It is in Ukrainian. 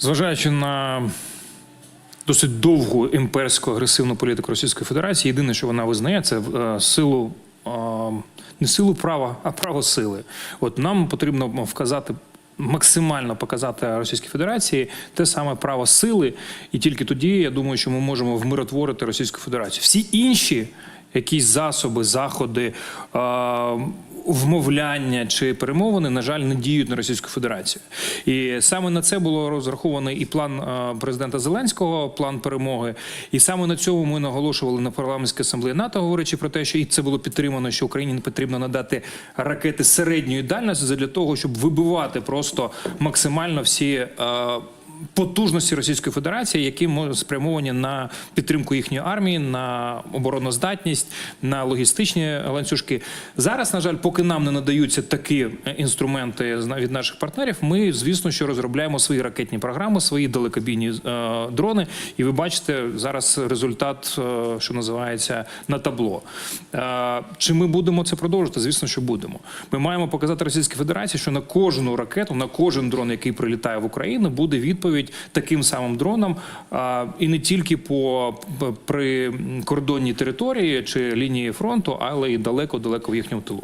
Зважаючи на досить довгу імперську агресивну політику Російської Федерації, єдине, що вона визнає, це е, силу е, не силу права, а право сили. От нам потрібно вказати. Максимально показати Російській Федерації те саме право сили, і тільки тоді я думаю, що ми можемо вмиротворити Російську Федерацію. Всі інші якісь засоби, заходи, е, вмовляння чи перемовини, на жаль, не діють на Російську Федерацію. І саме на це було розрахований і план е, президента Зеленського, план перемоги. І саме на цьому ми наголошували на парламентській асамблеї НАТО, говорячи про те, що і це було підтримано, що Україні потрібно надати ракети середньої дальності для того, щоб вибивати просто максимально всі. Потужності Російської Федерації, які мо- спрямовані на підтримку їхньої армії, на обороноздатність, на логістичні ланцюжки. Зараз, на жаль, поки нам не надаються такі е, інструменти від наших партнерів, ми, звісно, що розробляємо свої ракетні програми, свої далекобійні е, дрони. І ви бачите зараз результат, е, що називається на табло. Чи ми будемо це продовжувати? Звісно, що будемо. Ми маємо показати Російській Федерації, що на кожну ракету, на кожен дрон, який прилітає в Україну, буде відповідь таким самим дроном, і не тільки по п- при кордонній території чи лінії фронту, але й далеко-далеко в їхньому тилу.